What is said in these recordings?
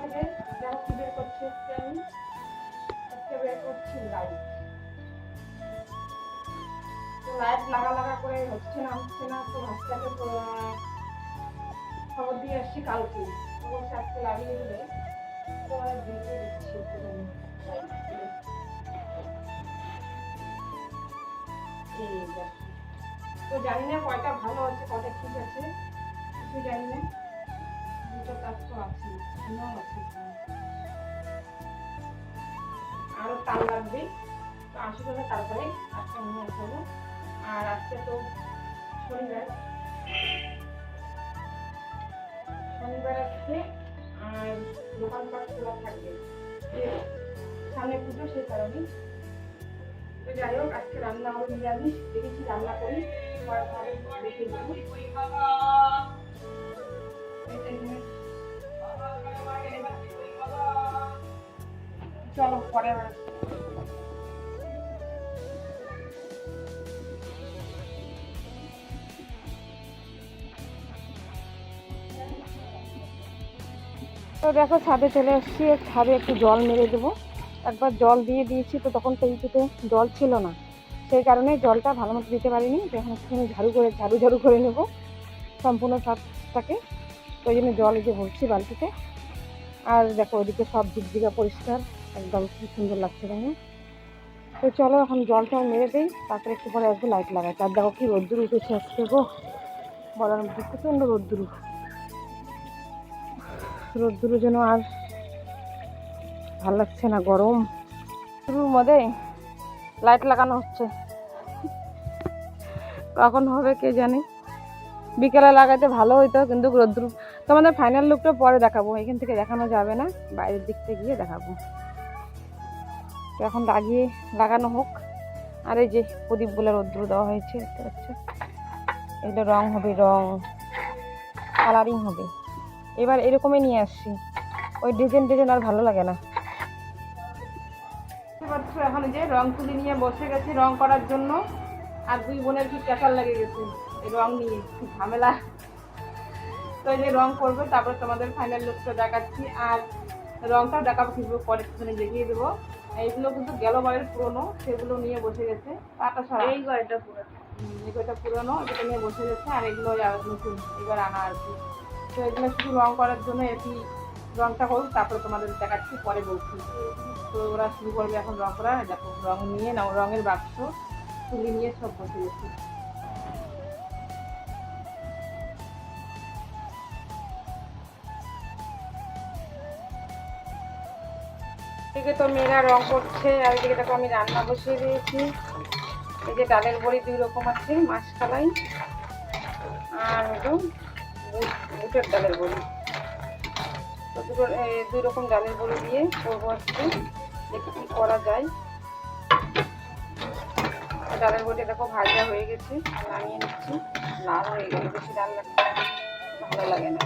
বের করছি আমি। বের করছি লাইট লাইট লাগা লাগা করে না না, তো খবর দিয়ে আসছি কালকে। আজকে লাগিয়ে তো। তো জানি না কয়টা ভালো আছে, কয়টা ঠিক আছে। কিছু জানি না। দুটো তার তো আছে এখনও আছে। আরও তার লাগবে। তো আসি করে তারপরে আজকে নিয়ে আসব আর আজকে তো শনিবার। শনিবার আজকে আর দোকানপাট খোলা থাকবে। সামনে পুজো, সেই কারণে তো যাই হোক, আজকে রান্না হবে নিরামিষ। দেখেছি রান্না করি। আবার তো দেখো ছাদে চলে এসেছি ছাদে একটু জল মেরে দেবো। একবার জল দিয়ে দিয়েছি, তো তখন ট্যাঙ্কিতে জল ছিল না। সেই কারণে জলটা ভালো মতো দিতে পারিনি এখন একটুখানি ঝাড়ু করে, ঝাড়ু ঝাড়ু করে নেব সম্পূর্ণ ছাদটাকে। তো ওই জন্য জল যে ভরছি বালতিতে। আর দেখো ওইদিকে সব ঝিকঝিকা পরিষ্কার। একদম খুব সুন্দর লাগছে তাই না তো চলো এখন জলটা মেরে দিই, তারপরে একটু পরে আসব লাইট লাগাই তার দেখো কি রোদ্দুর উঠেছে আজকে গো। বলার মধ্যে প্রচণ্ড রোদ্দুর। রোদ্দুর যেন আর ভালো লাগছে না, গরম। শুরুর মধ্যে লাইট লাগানো হচ্ছে। কখন হবে কে জানে? বিকেলে লাগাইতে ভালো হইতো, কিন্তু রোদ্দুর তোমাদের ফাইনাল লুকটা পরে দেখাবো। এখান থেকে দেখানো যাবে না, বাইরের দিক থেকে গিয়ে দেখাবো। এখন লাগিয়ে লাগানো হোক। আর এই যে প্রদীপ বলে রোদ্দুর দেওয়া হয়েছে, দেখতে এগুলো রং হবে, রং। কালারিং হবে। এবার এরকমই নিয়ে আসছি। ওই ডিজাইন ডিজাইন আর ভালো লাগে না। এখন যে রং তুলি নিয়ে বসে গেছি রং করার জন্য। আর দুই বোনের কি টাকার লেগে গেছে এই রং নিয়ে, কি ঝামেলা। তো এই যে রং করব, তারপর তোমাদের ফাইনাল লুকটা দেখাচ্ছি। আর রংটা দেখাবো, কিন্তু পরে একটুখানি দেখিয়ে দেবো। এইগুলো কিন্তু গেল বাড়ির পুরনো সেগুলো নিয়ে বসে গেছে। কাটা সরা এই গাড়িটা পুরনো। এই গাড়িটা পুরোনো এটা নিয়ে বসে গেছে আর এগুলো নতুন এবার আনা আর কি। তো এগুলো শুধু রং করার জন্য এটি রংটা করুক তারপরে তোমাদের দেখাচ্ছি পরে বলছি। তো ওরা শুরু করবে এখন রং করা দেখো রং নিয়ে নাও রঙের বাক্স তুলি নিয়ে সব বসে গেছে। এদিকে তো মেয়েরা রং করছে, আর এদিকে দেখো আমি রান্না বসিয়ে দিয়েছি। এই যে ডালের বড়ি দুই রকম আছে মাছকালাই আর হলো বুটের ডালের বড়ি। তো দুটো দুই রকম ডালের বড়ি দিয়ে করব আজকে, দেখি কি করা যায়। ডালের বড়ি দেখো ভাজা হয়ে গেছে, নামিয়ে নিচ্ছি। লাল হয়ে গেলে বেশি ডাল লাগছে ভালো লাগে না।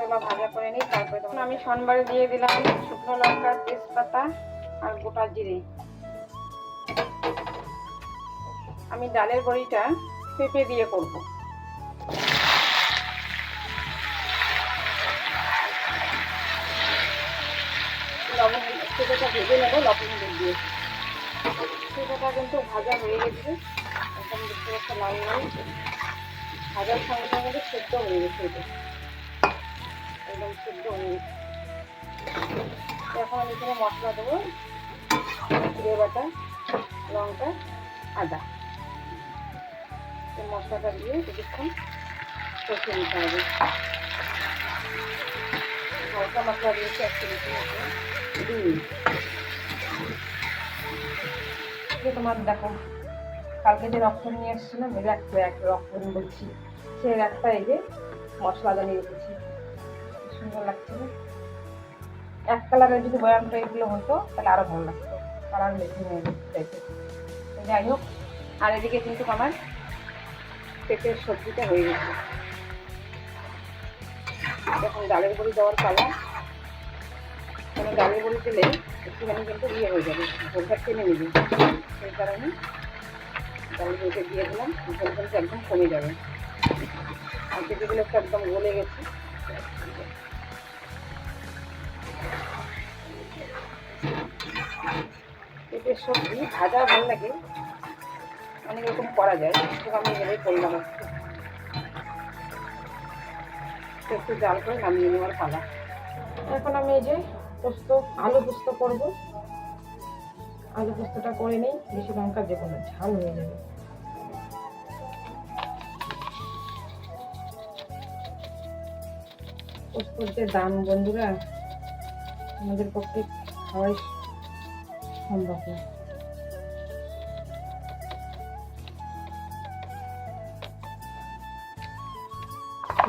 তো ভাজা করে নিই, তারপরে তখন আমি সোমবারে দিয়ে দিলাম শুকনো লঙ্কা তেজপাতা আর গোটা জিরে। আমি ডালের বড়িটা পেঁপে দিয়ে করব। লবণ পেঁপেটা ভেজে নেব, লবণ দিয়ে পেঁপেটা কিন্তু ভাজা হয়ে গেছে, একদম দেখতে পাচ্ছ লাল লাল। ভাজার সঙ্গে সঙ্গে সেদ্ধ হয়ে গেছে। এটা একদম সেদ্ধ হয়ে এখন এখানে মশলা দেবো। জিরে বাটা, লঙ্কা, আদা। মশলাটা দিয়ে কিছুক্ষণ কষিয়ে নিতে হবে। হালকা মশলা দিয়েছি, এক যে তোমার দেখো, কালকে যে রক্তম নিয়ে এসেছিলাম এক এক রক্তম বলছি, সেই একটা এই যে মশলা জানিয়ে রেখেছি। সুন্দর লাগছে। এক কালারের যদি বয়ামটা এগুলো হতো, তাহলে আরও ভালো লাগতো। কালার টাইপের তো যাই হোক, আর এদিকে কিন্তু আমার পেটের সবজিটা হয়ে গেছে। এখন ডালের বড়ি দেওয়ার পালা। কেন ডালের বড়ি দিলে একটুখানি কিন্তু ইয়ে হয়ে যাবে ঝোলটা টেনে নেবে। সেই কারণে ডালের বড়িটা দিয়ে দিলাম ঝোল কিন্তু একদম কমে যাবে। আর পেঁপেগুলো একটু একদম গলে গেছে। পেঁপের সবজি ভাজা ভালো লাগে। অনেক রকম করা যায় তো আমি এভাবে করলাম একটু একটু জাল করে নামিয়ে নেওয়ার পালা। এখন আমি এই যে পোস্ত, আলু পোস্ত করব। আলু পোস্তটা করে নিই, বেশি লঙ্কা দেবো না, ঝাল হয়ে যাবে। পোস্তর যে দাম বন্ধুরা, আমাদের পক্ষে খাওয়াই সম্ভব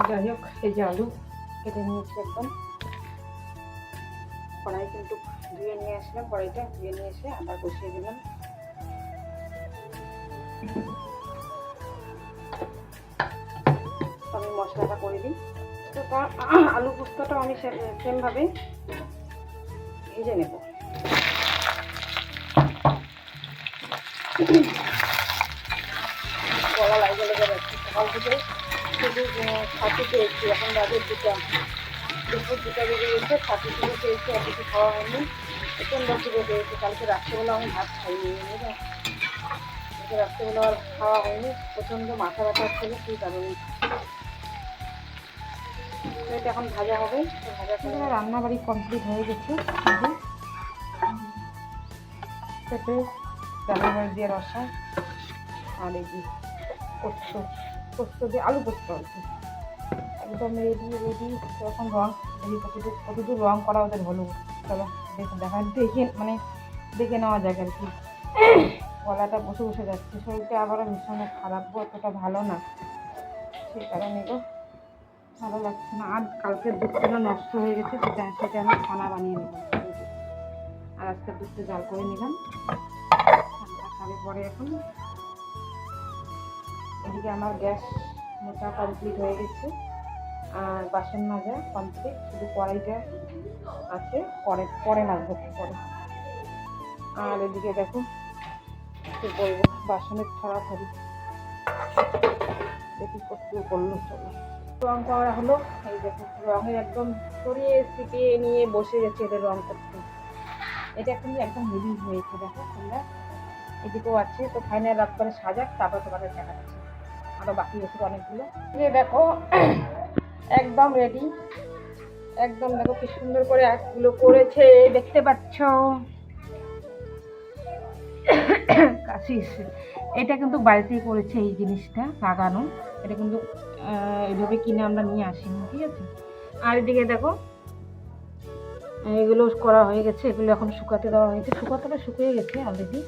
যাই হোক, এই যে আলু কেটে নিয়েছি একদম। কড়াই কিন্তু ধুয়ে নিয়ে আসলাম, কড়াইটা ধুয়ে নিয়ে এসে আবার বসিয়ে দিলাম। আমি মশলাটা করে দিই। তো তার আলু পোস্তটাও আমি সেমভাবে ভেজে নেব। গলা লাগে লেগে যাচ্ছে। সকাল থেকে শুধু ছাতু পেয়েছি এখন রাতের দুটা। দুপুর দুটা বেজে গেছে ছাতু শুধু পেয়েছি আর কিছু খাওয়া হয়নি। প্রচণ্ড খিদে পেয়েছি। কালকে রাত্রেবেলা আমি ভাত খাইনি কালকে রাত্রেবেলা আর খাওয়া হয়নি। প্রচণ্ড মাথা ব্যথা ছিল সেই কারণে? এটা এখন ভাজা হবে। ভাজা করে রান্না বাড়ি কমপ্লিট হয়ে গেছে। পেঁপে ডালের দিয়ে রসা আর এই যে পোস্ত পোস্ত দিয়ে আলু পোস্ত আর কি একদম রেডি রেডি সেরকম রং দেখি কতটুকু কতটুকু রং করা ওদের হলো চলো, দেখে, দেখা, দেখে মানে দেখে নেওয়া যাক আর কি। গলাটা বসে বসে যাচ্ছে। শরীরটা আবারও ভীষণ খারাপ অতটা ভালো না। সেই কারণে গো ভালো লাগছে না। আর কালকের দুধটা নষ্ট হয়ে গেছে, সেটা সেটা আমি খানা বানিয়ে নিলাম আর আজকে দুধটা জাল করে নিলাম। খাবে পরে এখন এদিকে আমার গ্যাস মোটা কমপ্লিট হয়ে গেছে। আর বাসন মাজা কমপ্লিট শুধু কড়াইটা আছে, পরে পরে মাজবো পরে আর এদিকে দেখো কি বলব বাসনের ছড়া ছড়ি। দেখি করতে করল চলো। রং করা হলো, এই দেখো রঙের একদম সরিয়ে ছিটিয়ে নিয়ে বসে গেছে এদের রং করতে। এটা কিন্তু একদম হেভি হয়েছে, দেখো তোমরা। এদিকেও আছে, তো ফাইনাল রাত করে সাজাক, তারপর তোমাদের দেখাচ্ছি। আরও বাকি আছে অনেকগুলো। এই দেখো, একদম রেডি একদম দেখো কি সুন্দর করে একগুলো করেছে, দেখতে পাচ্ছ? কাশি এটা কিন্তু বাড়িতেই করেছে এই জিনিসটা, লাগানো। এটা কিন্তু এইভাবে কিনে আমরা নিয়ে আসিনি, ঠিক আছে? আর এদিকে দেখো, এগুলো করা হয়ে গেছে, এগুলো এখন শুকাতে দেওয়া হয়েছে। শুকাতে শুকিয়ে গেছে অলরেডি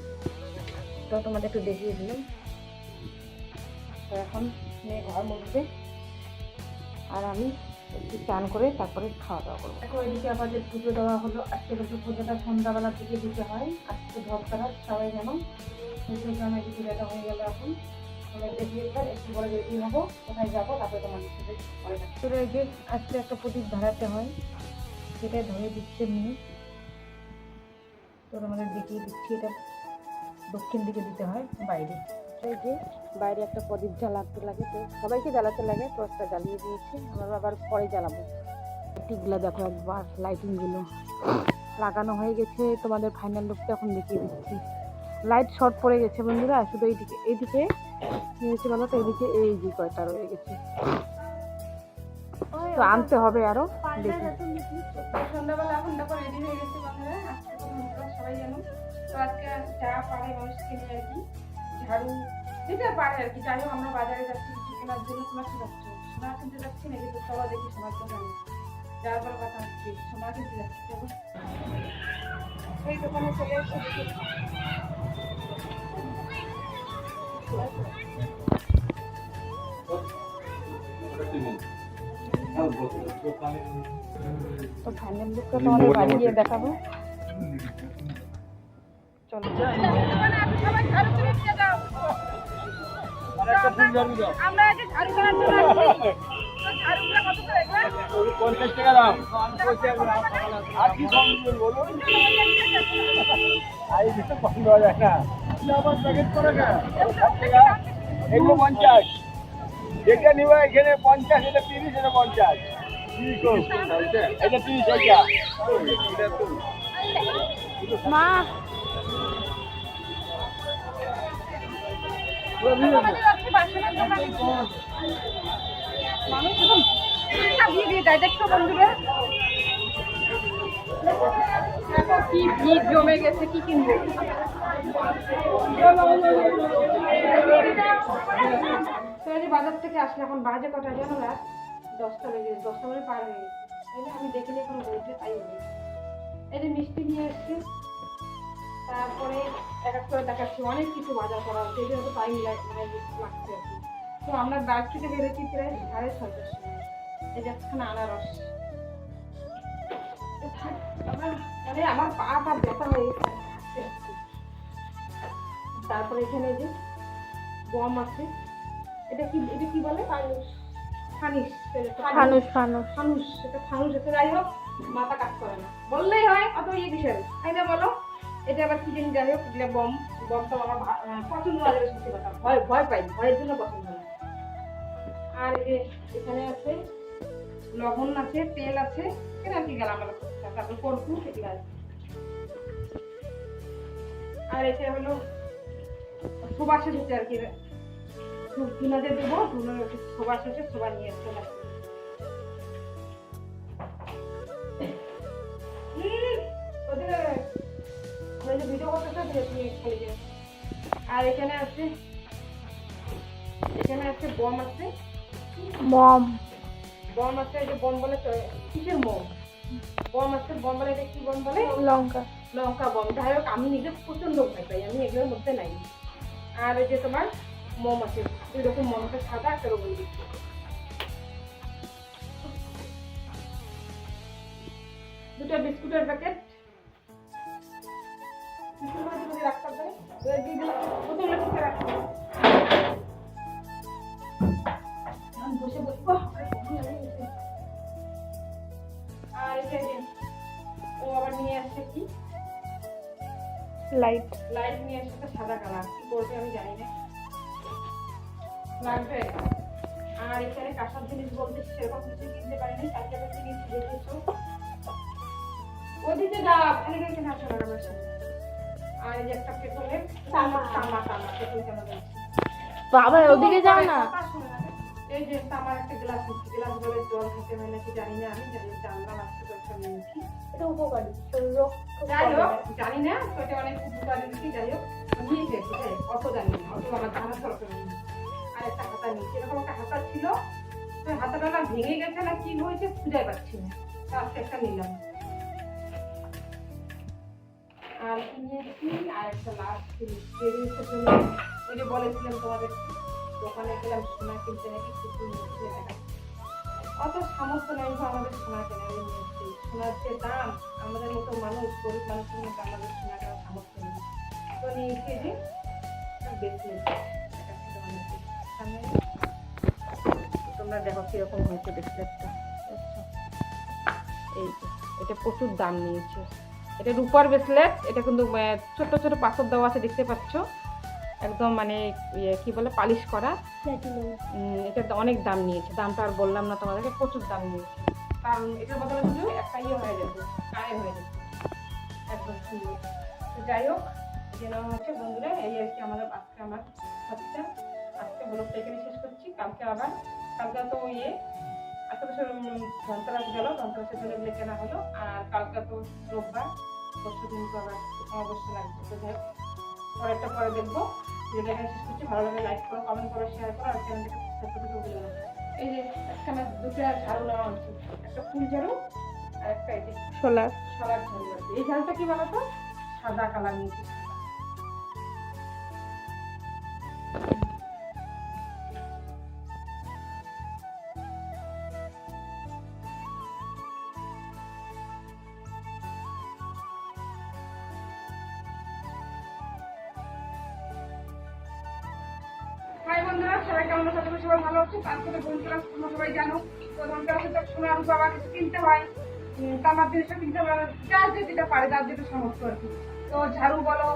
তো তোমাদের একটু দেখিয়ে দিলাম। তো এখন মেয়ে ঘর মধ্যে আর আমি একটু চান করে তারপরে খাওয়া দাওয়া করব। দেখো এদিকে যে পুজো দেওয়া হলো আজকে দেখো পুজোটা সন্ধ্যাবেলার দিকে দিতে হয়। আজকে ধরতারা সবাই যেন এদিকে যেটা হয়ে গেল এখন। একটু পরে রেডি হব। কোথায় যাব তারপরে তোমাদের সাথে। এই যে আজকে একটা প্রদীপ ধরাতে হয় সেটা ধরে দিচ্ছে মেয়ে। তো আমাদের দেখিয়ে দিচ্ছি এটা। দক্ষিণ দিকে দিতে হয় বাইরে। এই যে বাইরে একটা প্রদীপ জ্বালাতে লাগে তো সবাইকে জ্বালাতে লাগে তো একটা জ্বালিয়ে দিয়েছি। আমরা আবার পরে জ্বালাবো। লাইটিংগুলো দেখো একবার লাইটিংগুলো লাগানো হয়ে গেছে তোমাদের ফাইনাল লুকটা এখন দেখিয়ে দিচ্ছি। লাইট শর্ট পড়ে গেছে বন্ধুরা শুধু এইদিকে এইদিকে কি হয়েছে বলো তো? এইদিকে এই যে কয়টা রয়ে গেছে। তো আনতে হবে আরও দেখি। সন্ধ্যাবেলা এখন দেখো রেডি হয়ে গেছে বন্ধুরা আজকে বন্ধুরা সবাই জানো। তো আজকে চা পাড়ে মানুষ কিনে আর কি, ঝাড়ু দিতে পারে আর কি, যাই হোক আমরা বাজারে যাচ্ছি কিছু কেনার জন্য তোমরা কি যাচ্ছ সোনা কিনতে যাচ্ছি নাকি তো সবাই দেখি সোনার দোকানে। যার পর কথা হচ্ছে সোনা কিনতে যাচ্ছি এই দোকানে চলে তো ফাইনাল লুকটা তোমাদের বাড়ি গিয়ে দেখাবো। চলো। আমরা আগে ঝাড়ু করার জন্য আসছি। ঝাড়ুগুলো কত করে? পঞ্চাশ টাকা দাম আর কি কম বলুন? আই দিতে কম দেওয়া যায় না। আবার প্যাকেট করে না। ষাট টাকা। এগুলো পঞ্চাশ। যেটা নিবে এখানে পঞ্চাশ এটা তিরিশ এটা পঞ্চাশ। এটা তিরিশ এটা মা কি ভিড় জমে গেছে কি কিনবে বাজার থেকে আসলে এখন বাজে কটা জানো না? দশটা বেজে, দশটা মানে পার হয়ে গেছে। আমি দেখিনি এখন বলতে তাই এই যে মিষ্টি নিয়ে এসছি। তারপরে এক এক করে দেখাচ্ছি অনেক কিছু বাজার করা হচ্ছে এই জন্য টাইম মানে লাগছে আর কি। তো আমরা বাড়ি থেকে বেরোচ্ছি প্রায় সাড়ে ছয়টার সময় এই যে একখানা আনারস। আমার- মানে আমার পাটা ব্যথা হয়ে তারপরে এখানে যে গম আছে এটা কি এটা কি বলে? ফানুস। ফানিস ফানুস। ফানুস ফানুস। এটা ফানুস এটা যাই হোক মাথা কাজ করে না। বললেই হয় অত ইয়ে কিসের তাই না বলো এটা আবার কি যাই হোক, এগুলো বম বম তো আমার পছন্দ লাগে সত্যি কথা। ভয় ভয় পাই, ভয়ের জন্য পছন্দ না। আর এখানে আছে, লবণ আছে, তেল আছে আর কি গেলাম আমার তারপর করকু এগুলো আছে আর এটা হলো সুবাসে হচ্ছে আর কি। ধুনাতে দেবো ধুনো সুবাস হচ্ছে সুবা নিয়ে চলে আসবে। আর এখানে আছে এখানে আছে বম আছে। মম বম আছে যে বম বলে কিসের মম বম আছে বম বলে এটা কি বম বলে? লঙ্কা। লঙ্কা বম। যাই হোক আমি নিজে প্রচণ্ড ভয় পাই আমি এগুলোর মধ্যে নাই। আর এই যে তোমার মোম আছে দুই রকম মোম আছে সাদা একটা রকম দুটো বিস্কুটের প্যাকেট পারে আর যে ও আবার নিয়ে আসছে কি লাইট লাইট নিয়ে আসছে সাদা কালার। কি করবে আমি জানি না। লাগবে আর এখানে কাঁসার জিনিস বলতে সেরকম কিছু কিনতে পারিনি কালকে একটা জিনিস দেখেছ? ওদিকে যা এখানে এখানে আসো না আর এই একটা তামা। তামা তামা পেট্রোল কেন বাবা ওদিকে যাও না। এই যে তামার একটা গ্লাস নিচ্ছি গ্লাস বলে জল খেতে হয় নাকি জানি না আমি জানি জানলাম আজকে তো নিয়েছি এটা উপকারী যাই হোক জানি না অনেক উপকারী যাই হোক নিয়েছে অত জানি না অত আমার আর একটা হাতা নিয়েছে এরকম একটা হাতা ছিল হাতাটা না ভেঙে গেছে না কি হয়েছে খুঁজে পাচ্ছি না। একটা নিলাম। আর কি নিয়েছি আর একটা জিনিস যে জিনিসটার জন্য ওই যে বলেছিলাম তোমাদের দোকানে গেলাম সোনা কিনতে নাকি কিছু নিয়েছি অত সামর্থ্য নেই আমাদের সোনা এই মুহূর্তে সোনার যে দাম, আমাদের মতো মানুষ, গরিব মানুষের মতো আমাদের সোনা কেনার সামর্থ্য নেই। তো নিয়েছি যে সামনে। তোমরা দেখো কীরকম হয়েছে বেসলেটটা এই এটা প্রচুর দাম নিয়েছে। এটা রূপার ব্রেসলেট এটা কিন্তু ছোট ছোট পাথর দেওয়া আছে দেখতে পাচ্ছ? একদম মানে ইয়ে কি বলে পালিশ করা। এটা অনেক দাম নিয়েছে দামটা আর বললাম না তোমাদেরকে প্রচুর দাম নিয়েছে। কারণ এটার বদলে শুধু একটা ইয়ে হয়ে যাবে কানে হয়ে যাবে। একদম সুন্দর। যাই হোক যেন হচ্ছে বন্ধুরা এই আর কি আমাদের আজকে আমার হচ্ছে আজকে ব্লগটা এখানে শেষ করছি কালকে আবার কালকে তো ইয়ে উম, ধনতেরাস গেল ধনতেরাসের জন্য এগুলো কেনা হলো। আর কালকে তো রোববার পরশু দিন তো আবার অমাবস্যা লাগবে। তো যাই পরেরটা পরে দেখব। ভিডিওটা এখানে শেষ করছি। ভালো লাগলে লাইক করো কমেন্ট করো শেয়ার করো আর চ্যানেলটাকে সাবস্ক্রাইব করে দিও এই যে একখানা দুটো ঝাড়ু নেওয়া হচ্ছে। একটা ফুল ঝাড়ু আর একটা এই যে সোলার সাদা ঝাড়ু এই ঝাড়ুটা কি বলতো সাদা কালার নিয়েছে। জিনিসটা কিনতে যার যে যেটা পারে যার যেটা সামর্থ্য আর কি। তো ঝাড়ু বলো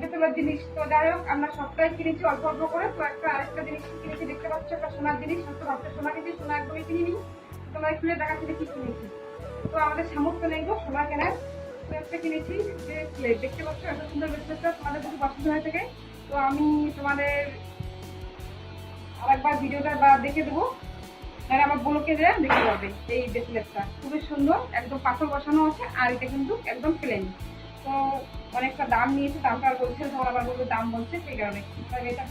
পেতলের জিনিস, তো যাই হোক, আমরা সবটাই কিনেছি, অল্প অল্প করে। তো একটা আরেকটা জিনিস কিনেছি, দেখতে পাচ্ছ একটা সোনার জিনিস, সত্য ভাবতে সোনা কিনেছি, সোনা একদমই কিনিনি। তোমরা খুলে দেখাচ্ছি কি কিনেছি। তো আমাদের সামর্থ্য নেই গো সোনা কেনার। কিনেছি, যে plate। দেখতে পাচ্ছ এত সুন্দর ব্রেসলেটটা তোমাদের যদি পছন্দ হয়ে থাকে। তো আমি তোমাদের আরেকবার ভিডিওটা বা দেখে দেবো। মানে আমার বোনকে যে দেখতে পাবে, এই ব্রেসলেটটা খুবই সুন্দর, একদম পাথর বসানো আছে, আর এটা কিন্তু একদম প্লেন তো অনেকটা দাম নিয়েছে, দামটা আর বলছে ধর আবার বলবে দাম বলছে, সেই কারণে। তাহলে এটা